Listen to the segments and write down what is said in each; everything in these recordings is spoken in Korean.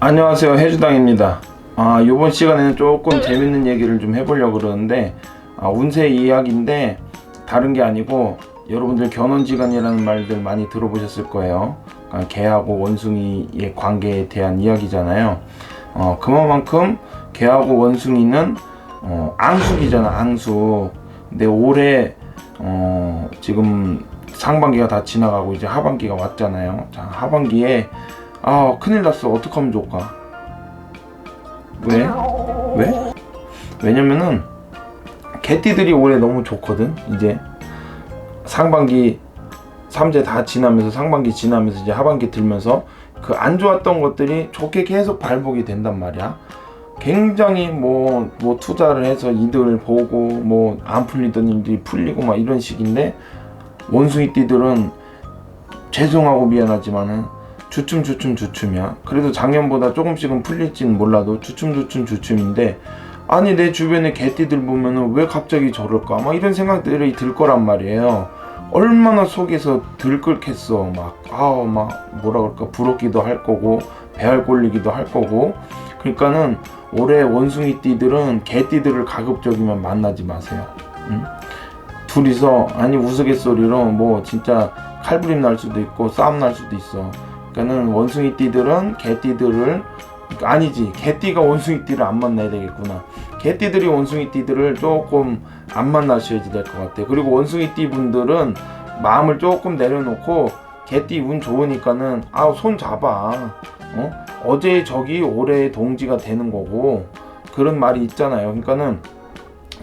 안녕하세요. 해주당입니다. 아 요번 시간에는 조금 재밌는 얘기를 좀 해보려고 그러는데 아, 운세 이야기인데 다른 게 아니고 여러분들 견원지간이라는 말들 많이 들어보셨을 거예요. 아, 개하고 원숭이의 관계에 대한 이야기잖아요. 어, 그만큼 개하고 원숭이는 어, 앙숙이잖아 앙숙. 근데 올해 어, 지금 상반기가 다 지나가고 이제 하반기가 왔잖아요. 자 하반기에 아 큰일 났어 어떡하면 좋을까 왜? 왜? 왜냐면은 개띠들이 올해 너무 좋거든 이제 상반기 삼재 다 지나면서 상반기 지나면서 이제 하반기 들면서 그 안 좋았던 것들이 좋게 계속 발복이 된단 말이야 굉장히 뭐, 뭐 투자를 해서 이득을 보고 뭐 안 풀리던 일들이 풀리고 막 이런 식인데 원숭이띠들은 죄송하고 미안하지만은 주춤 주춤 주춤이야. 그래도 작년보다 조금씩은 풀릴진 몰라도 주춤 주춤 주춤인데 아니 내 주변에 개띠들 보면은 왜 갑자기 저럴까? 막 이런 생각들이 들 거란 말이에요. 얼마나 속에서 들끓겠어. 막 아우 막 뭐라 그럴까 부럽기도 할 거고 배알 꼴리기도 할 거고. 그러니까는 올해 원숭이 띠들은 개띠들을 가급적이면 만나지 마세요. 응? 둘이서 아니 우스갯소리로 뭐 진짜 칼부림 날 수도 있고 싸움 날 수도 있어. 그러니까는 원숭이 띠들은 개띠들을 아니지 개띠가 원숭이 띠를 안 만나야 되겠구나. 개띠들이 원숭이 띠들을 조금 안 만나셔야지 될 것 같아요. 그리고 원숭이 띠 분들은 마음을 조금 내려놓고 개띠 운 좋으니까는 아우 손 잡아. 어? 어제 적이 올해 동지가 되는 거고 그런 말이 있잖아요. 그러니까는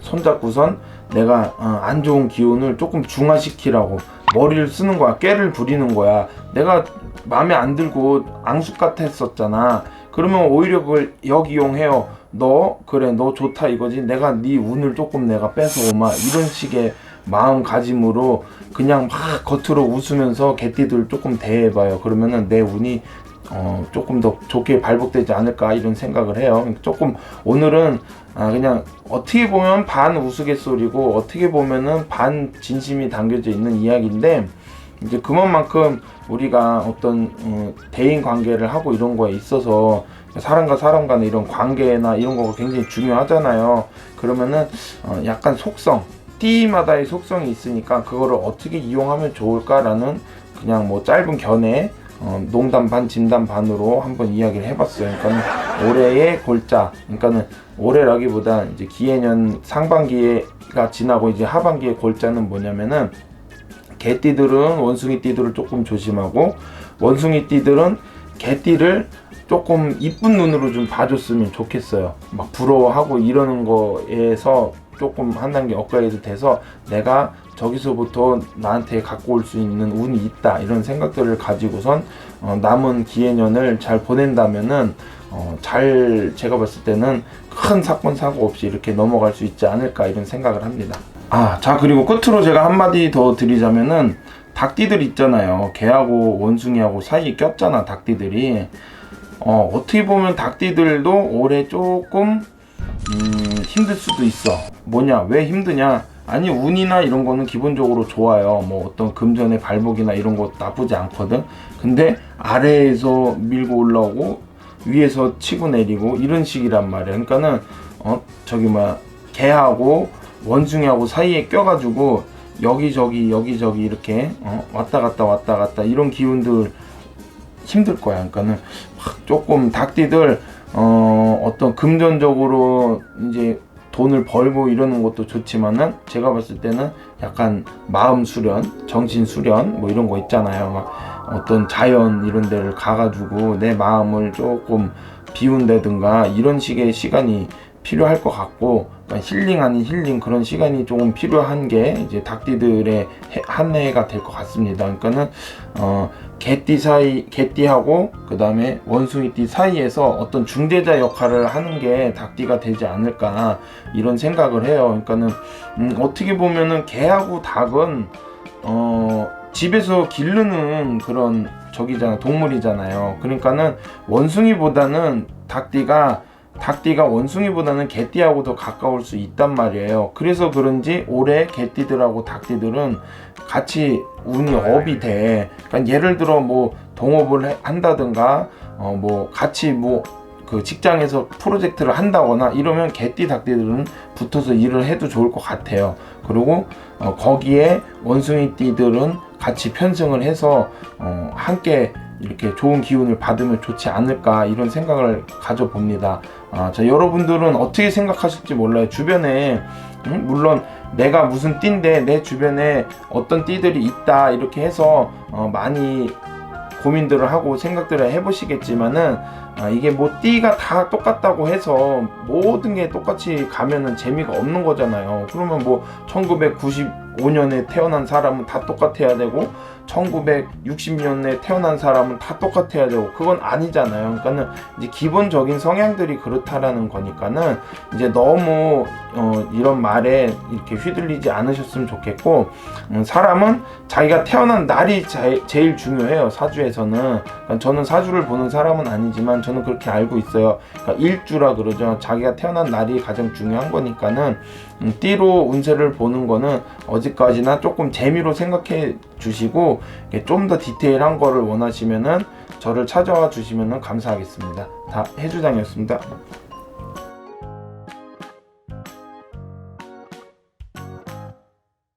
손잡고선 내가 어, 안 좋은 기운을 조금 중화시키라고 머리를 쓰는 거야. 깨를 부리는 거야. 내가 마음에 안 들고 앙숙 같았었잖아. 그러면 오히려 그걸 역이용해요. 너 그래 너 좋다 이거지. 내가 네 운을 조금 내가 뺏어 오마 이런 식의 마음가짐으로 그냥 막 겉으로 웃으면서 개띠들 조금 대해봐요. 그러면은 내 운이 어, 조금 더 좋게 발복되지 않을까 이런 생각을 해요. 조금 오늘은 아, 그냥 어떻게 보면 반 우스갯소리고 어떻게 보면은 반 진심이 담겨져 있는 이야기인데 이제 그만큼 우리가 어떤 어, 대인 관계를 하고 이런 거에 있어서 사람과 사람 간의 이런 관계나 이런 거가 굉장히 중요하잖아요. 그러면은 어, 약간 속성, 띠마다의 속성이 있으니까 그거를 어떻게 이용하면 좋을까라는 그냥 뭐 짧은 견해 어, 농담 반 진담 반으로 한번 이야기를 해봤어요. 그러니까 올해의 골자, 그러니까는 올해라기보다 이제 기해년 상반기가 지나고 이제 하반기의 골자는 뭐냐면은 개띠들은 원숭이 띠들을 조금 조심하고 원숭이 띠들은 개띠를 조금 이쁜 눈으로 좀 봐줬으면 좋겠어요. 막 부러워하고 이러는 거에서 조금 한 단계 업그레이드 돼서 내가 저기서부터 나한테 갖고 올 수 있는 운이 있다 이런 생각들을 가지고선 어, 남은 기해년을 잘 보낸다면은 어, 잘 제가 봤을 때는 큰 사건 사고 없이 이렇게 넘어갈 수 있지 않을까 이런 생각을 합니다. 아, 자 그리고 끝으로 제가 한마디 더 드리자면은 닭띠들 있잖아요. 개하고 원숭이하고 사이에 꼈잖아 닭띠들이. 어, 어떻게 보면 닭띠들도 올해 조금 음, 힘들 수도 있어. 뭐냐? 왜 힘드냐? 아니 운이나 이런 거는 기본적으로 좋아요. 뭐 어떤 금전의 발복이나 이런 거 나쁘지 않거든. 근데 아래에서 밀고 올라오고 위에서 치고 내리고 이런 식이란 말이야. 그러니까는 어 저기 뭐야 개하고 원숭이하고 사이에 껴가지고 여기저기 여기저기 이렇게 어, 왔다 갔다 왔다 갔다 이런 기운들 힘들 거야. 그러니까는 조금 닭띠들 어, 어떤 금전적으로 이제 돈을 벌고 이러는 것도 좋지만은 제가 봤을 때는 약간 마음 수련, 정신 수련 뭐 이런 거 있잖아요. 막 어떤 자연 이런 데를 가가지고 내 마음을 조금 비운다든가 이런 식의 시간이 필요할 것 같고 힐링 아닌 힐링 그런 시간이 조금 필요한 게 이제 닭띠들의 해- 한 해가 될 것 같습니다. 그러니까는 어 개띠 사이 개띠하고 그 다음에 원숭이띠 사이에서 어떤 중재자 역할을 하는 게 닭띠가 되지 않을까 이런 생각을 해요. 그러니까는 음, 어떻게 보면은 개하고 닭은 어 집에서 기르는 그런 저기잖아 동물이잖아요. 그러니까는 원숭이보다는 닭띠가 닭띠가 원숭이보다는 개띠하고 더 가까울 수 있단 말이에요. 그래서 그런지 올해 개띠들하고 닭띠들은 같이 운이 업이 돼. 그러니까 예를 들어 뭐 동업을 해- 한다든가 어 뭐 같이 뭐 그 직장에서 프로젝트를 한다거나 이러면 개띠 닭띠들은 붙어서 일을 해도 좋을 것 같아요. 그리고 어 거기에 원숭이 띠들은 같이 편승을 해서 어 함께 이렇게 좋은 기운을 받으면 좋지 않을까 이런 생각을 가져봅니다. 아, 자, 여러분들은 어떻게 생각하실지 몰라요. 주변에 음, 물론 내가 무슨 띠인데 내 주변에 어떤 띠들이 있다 이렇게 해서 어, 많이 고민들을 하고 생각들을 해보시겠지만은 아, 이게 뭐 띠가 다 똑같다고 해서 모든 게 똑같이 가면은 재미가 없는 거잖아요. 그러면 뭐 1995년에 태어난 사람은 다 똑같아야 되고 1960년에 태어난 사람은 다 똑같아야 되고 그건 아니잖아요. 그러니까는 이제 기본적인 성향들이 그렇다라는 거니까는 이제 너무 어, 이런 말에 이렇게 휘둘리지 않으셨으면 좋겠고 음, 사람은 자기가 태어난 날이 자- 제일 중요해요 사주에서는 그러니까 저는 사주를 보는 사람은 아니지만 저는 그렇게 알고 있어요. 그러니까 일주라 그러죠. 자기가 태어난 날이 가장 중요한 거니까는 음, 띠로 운세를 보는 거는 어디까지나 조금 재미로 생각해 주시고 좀 더 디테일한 거를 원하시면은 저를 찾아와 주시면은 감사하겠습니다. 다 해주장이었습니다